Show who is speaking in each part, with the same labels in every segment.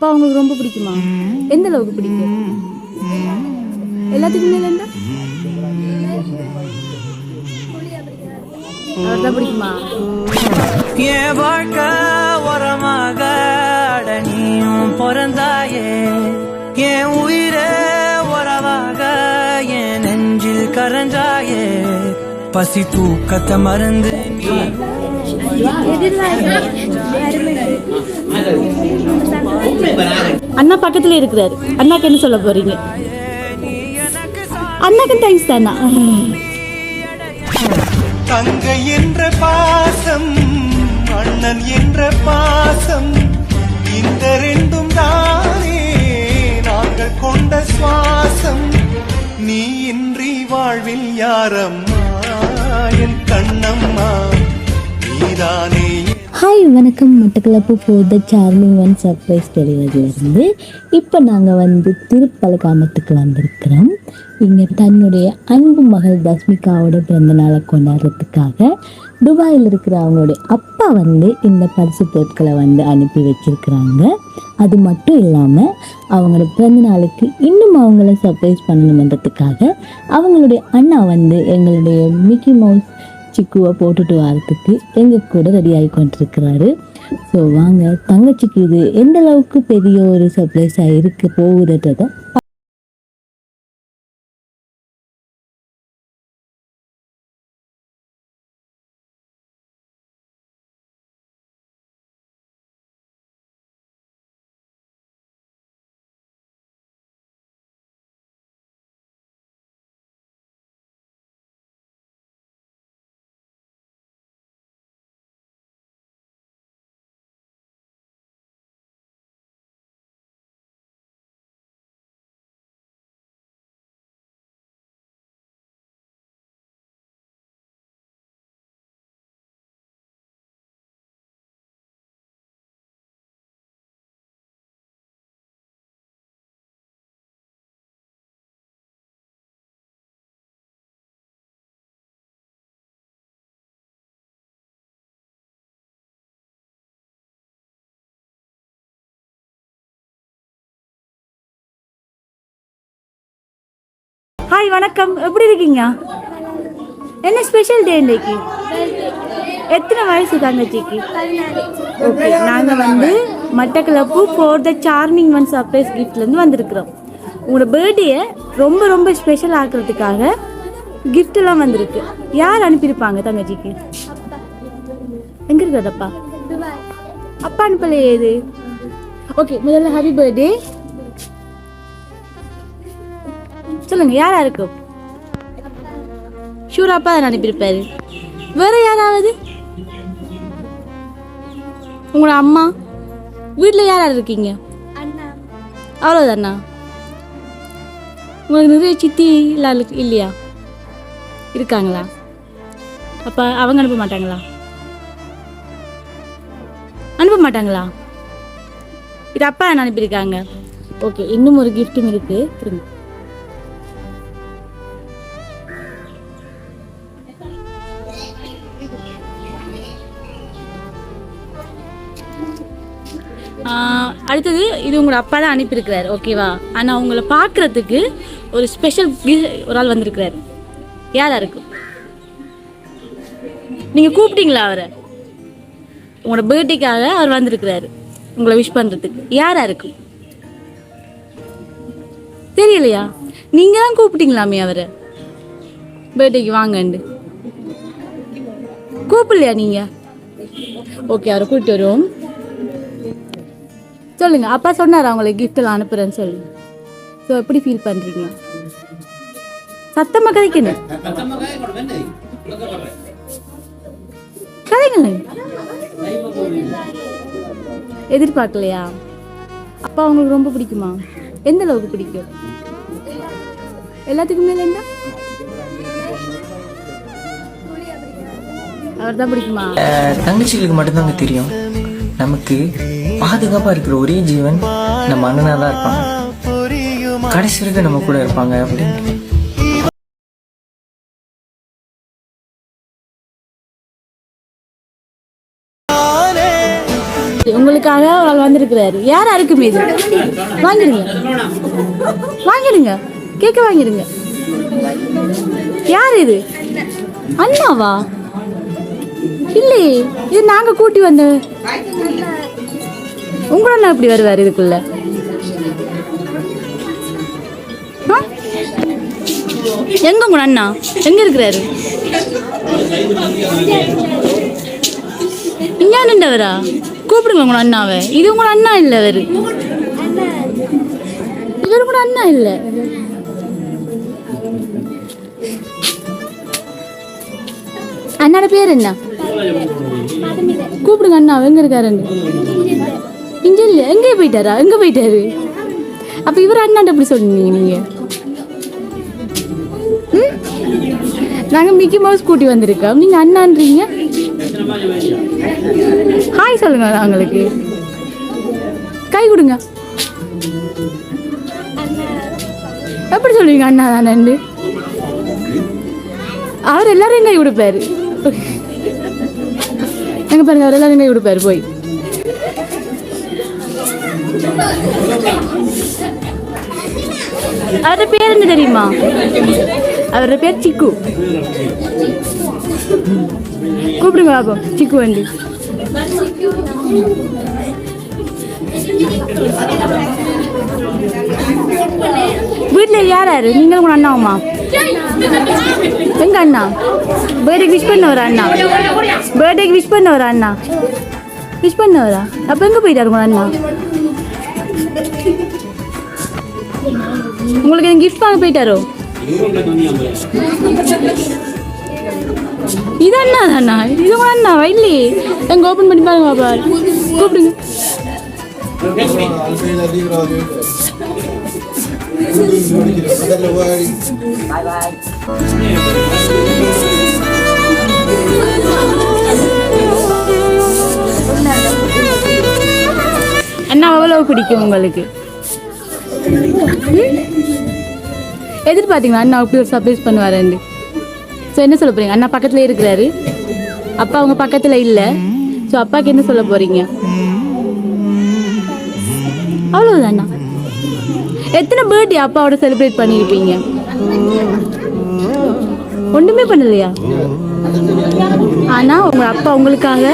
Speaker 1: அப்பா உங்களுக்கு ரொம்ப பிடிக்குமா? எந்த அளவுக்கு பிடிக்கும்? எல்லாத்துக்கும் மேல என்ன பிடிக்குமா?
Speaker 2: என் வாழ்க்கை உரமாக நீயும் பிறந்தாயே. என் உயிரே உறவாக என் நெஞ்சில் கரஞ்சாயே. பசி தூக்கத்தை மறந்து
Speaker 1: அண்ணா பக்கத்துல இருக்கிறாரு. அண்ணாக்கு என்ன சொல்ல போறீங்க? அண்ணாக்கு தேங்க்ஸ் தானா?
Speaker 3: தங்கை என்ற பாசம் அண்ணன் என்ற பாசம் இந்த ரெண்டும் தானே நாங்கள் கொண்ட சுவாசம். நீ இன்றி வாழ்வில் யாரம்மா? என் கண்ணம்மா நீதானே
Speaker 4: ஹாய் வணக்கம். Batticaloa for the charming one surprise டெலிவரியிலேருந்து இப்போ நாங்கள் வந்து திருப்பலகாமத்துக்கு வந்திருக்கிறோம். இங்கே தன்னுடைய அன்பு மகள் தஸ்மிகாவோட பிறந்த நாளை கொண்டாடுறதுக்காக துபாயில் இருக்கிற அவங்களுடைய அப்பா வந்து இந்த பரிசு பொருட்களை வந்து அனுப்பி வச்சிருக்கிறாங்க. அது மட்டும் இல்லாமல் அவங்களோட பிறந்த நாளுக்கு இன்னும் அவங்கள சர்ப்ரைஸ் பண்ணணுன்றதுக்காக அவங்களுடைய அண்ணா வந்து எங்களுடைய மிக்கி மவுஸ் சிக்குவை போட்டுட்டு வரத்துக்கு எங்கள் கூட ரெடி ஆகி கொண்டிருக்கிறாரு. ஸோ வாங்க தங்கச்சிக்கு இது எந்த அளவுக்கு பெரிய ஒரு சர்ப்ரைஸாக இருக்க போகுதுன்றதை
Speaker 1: ஹாய் வணக்கம். எப்படி இருக்கீங்க? என்ன ஸ்பெஷல் டே இன்னைக்கு? எத்தனை வயசு தங்கச்சிக்கு? ஓகே நாங்கள் வந்து Batticaloa for the charming one surprise கிஃப்ட்லேருந்து வந்திருக்கிறோம். உங்களோட பர்த்டேயை ரொம்ப ரொம்ப ஸ்பெஷல் ஆக்குறதுக்காக எல்லாம் வந்திருக்கு. யார் அனுப்பியிருப்பாங்க தங்கச்சிக்கு? எங்கே இருக்கிறதப்பா அப்பா? அனுப்பலையே ஏது ஓகே முதல்ல ஹாப்பி பர்த்டே சொல்லுங்க யாரா இருக்கும் ஷூர் அப்பா தான் அனுப்பியிருப்பாரு. வேற யாராவது? உங்களோட அம்மா? வீட்டில் யார் யார் இருக்கீங்க? அவ்வளோதாண்ணா உங்களுக்கு நிறைய சித்தி எல்லாம் இல்லையா? இருக்காங்களா? அப்போ அவங்க அனுப்ப மாட்டாங்களா? அனுப்ப மாட்டாங்களா? இது அப்பா என்ன அனுப்பியிருக்காங்க. ஓகே இன்னும் ஒரு கிஃப்ட்டும் இருக்கு. திரும்ப. அடுத்தது இது உங்களோட அப்பா தான் அனுப்பியிருக்கிறார் ஓகேவா ஆனால் உங்களை பார்க்குறதுக்கு ஒரு ஸ்பெஷல் ஒரு ஆள் வந்திருக்கிறார். யாரா இருக்கும் நீங்கள் கூப்பிட்டீங்களா அவரை? உங்களோட பர்த்டேக்காக அவர் வந்திருக்கிறாரு. உங்களை விஷ் பண்ணுறதுக்கு யாரா இருக்கும் தெரியலையா? நீங்கள் தான் கூப்பிட்டீங்களாமே அவரை? பர்த்டேக்கு வாங்கண்டு. கூப்பிடலையா நீங்கள் ஓகே அவரை கூப்பிட்டு வருவோம். சொல்லுங்க அப்பா சொன்னார் அவங்களை gift அனுப்புகிறேன்னு அனுப்புறேன்னு சொல்லி? ஸோ எப்படி ஃபீல் பண்றீங்க? சத்தமா கதைக்கணும். கதைங்களே. எதிர்பார்க்கலையா? அப்பா அவங்களுக்கு ரொம்ப பிடிக்குமா? எந்த அளவுக்கு பிடிக்கும்? எல்லாத்துக்கும் மேல என்ன? அவர் தான் பிடிக்குமா?
Speaker 2: தங்கச்சிகளுக்கு மட்டும்தாங்க தெரியும். நமக்கு பாதுகாப்பா இருக்கிற ஒரே ஜீவன் நம்ம அண்ணனாக தான் இருப்பாங்க. கடைசி வரைக்கும் நம்ம கூட இருப்பாங்க அப்படின்னு.
Speaker 1: உங்களுக்காக அவள் வந்திருக்கிறாரு. யார் அறுக்குமே இது வாங்கிடுங்க. வாங்கிடுங்க. கேட்க வாங்கிடுங்க. யார் இது? அண்ணாவா? இல்லையே. இது நாங்க கூட்டி வந்த உங்களெல்லாம் அண்ணா எப்படி வருவார் இதுக்குள்ள? ஆ? எங்க உங்க அண்ணா? எங்க இருக்கிறாரு? இங்க நின்றவரா? கூப்பிடுங்க உங்க அண்ணாவை. இது உங்க அண்ணா இல்ல அவரு. இவர் கூட அண்ணா இல்ல. அண்ணாட பேர் என்ன? கூப்பிடுங்க அண்ணா எங்க இருக்காருன்னு. இங்கே இல்லை எங்கே போயிட்டாரா? எங்கே போயிட்டாரு? அப்போ இவர் அண்ணாண்ட எப்படி சொன்னீங்க நீங்கள் ம்? மிக்கி மவுஸ் கூட்டி வந்திருக்கோம். நீங்கள் அண்ணான்றீங்க? ஹாய் சொல்லுங்க அவங்களுக்கு கை கொடுங்க. எப்படி சொல்லுவீங்க அண்ணா தானே அவர் எல்லாரும் கை கொடுப்பாரு. எங்கே பாருங்க அவர் எல்லாரும் கை கொடுப்பாரு போய். அவரோட பேர் என்ன தெரியுமா? அவரோட பேர் சிக்கு. கூப்பிடுங்க பாப்போம் சிக்கு வந்து வீட்டில் யார் யார்? நீங்களும் உங்க அண்ணாவுமா? எங்க அண்ணா? பர்த்டேக்கு விஷ் பண்ண ஒரு அண்ணா. பர்த்டேக்கு விஷ் பண்ண ஒரு அண்ணா. விஷ் பண்ண வரா அப்போ எங்கே போயிட்டாரு உங்கள் அண்ணா? உங்களுக்கு எதுவும் கிஃப்ட் வாங்க போயிட்டாரோ? இது அண்ணா தானா இது உங்க அண்ணாவா இல்லையே எங்க ஓப்பன் பண்ணி பாருங்க பாப்பா. கூப்பிடுங்க. அண்ணா எவ்வளவு பிடிக்கும் உங்களுக்கு. எதிர்பார்த்தீங்களா? அண்ணா அப்படி ஒரு சர்ப்ரைஸ் பண்ணுவாருன்னு ஸோ என்ன சொல்ல போறீங்க? அண்ணா பக்கத்துல இருக்கிறாரு. அப்பா அவங்க பக்கத்துல இல்ல. ஸோ அப்பாவுக்கு என்ன சொல்ல போறீங்க? அண்ணா எத்தனை பர்த்டே அப்பாவோட செலிப்ரேட் பண்ணியிருப்பீங்க ஒன்றுமே பண்ணலையா? ஆனால் உங்கள் அப்பா உங்களுக்காக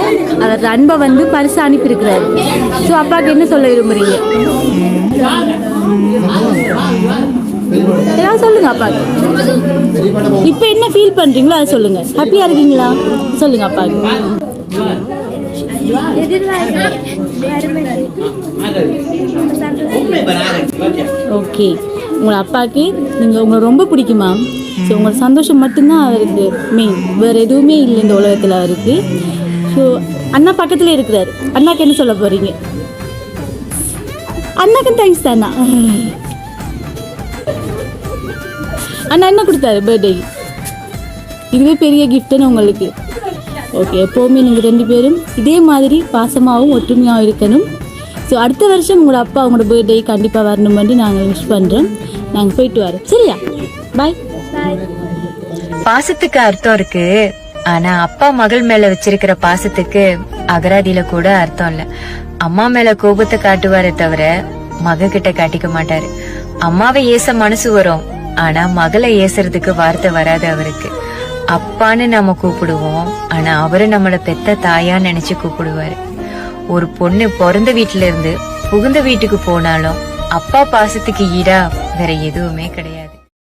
Speaker 1: அவர் அன்பை வந்து பரிசு அனுப்பியிருக்கிறார். ஸோ அப்பாவுக்கு என்ன சொல்ல விரும்புறீங்க? ஏதாவது சொல்லுங்க அப்பாவுக்கு இப்போ என்ன ஃபீல் பண்ணுறீங்களோ அதை சொல்லுங்க. ஹாப்பியாக இருக்கீங்களா? சொல்லுங்க அப்பா ஓகே உங்களை அப்பாவுக்கு நீங்கள் உங்களை ரொம்ப பிடிக்குமா? ஸோ உங்களோட சந்தோஷம் மட்டும்தான் அவருக்கு மெயின் வேறு எதுவுமே இல்லை இந்த உலகத்தில் அவருக்கு. ஸோ அண்ணா பக்கத்தில் இருக்கிறார். அண்ணாக்கு என்ன சொல்ல போகிறீங்க அண்ணாக்கும் தேங்க்ஸ் தானா அண்ணா என்ன கொடுத்தாரு பர்த்டே இதுவே பெரிய கிஃப்ட்டுன்னு உங்களுக்கு? ஓகே எப்போவுமே நீங்கள் ரெண்டு பேரும் இதே மாதிரி பாசமாகவும் ஒற்றுமையாகவும் இருக்கணும். ஸோ அடுத்த வருஷம் உங்களோட அப்பா உங்களோட பர்த்டே கண்டிப்பாக வரணும் வந்து நாங்கள் விஷ் பண்ணுறோம் நாங்கள் போயிட்டு வரோம். சரியா? பாய்
Speaker 5: பாசத்துக்கு அர்த்தம் இருக்கு. ஆனா அப்பா மகள் மேல வச்சிருக்கிற பாசத்துக்கு அகராதியில கூட அர்த்தம் இல்ல. அம்மா மேல கோபத்தை காட்டுவாரே தவிர மக கிட்ட காட்டிக்க மாட்டாரு. அம்மாவை ஏச மனசு வரும். ஆனா மகளை ஏசுறதுக்கு வார்த்தை வராது அவருக்கு. அப்பான்னு நம்ம கூப்பிடுவோம். ஆனா அவரு நம்மள பெத்த தாயா நினைச்சு கூப்பிடுவாரு. ஒரு பொண்ணு பிறந்த வீட்டுல இருந்து புகுந்த வீட்டுக்கு போனாலும் அப்பா பாசத்துக்கு ஈடா வேற எதுவுமே கிடையாது.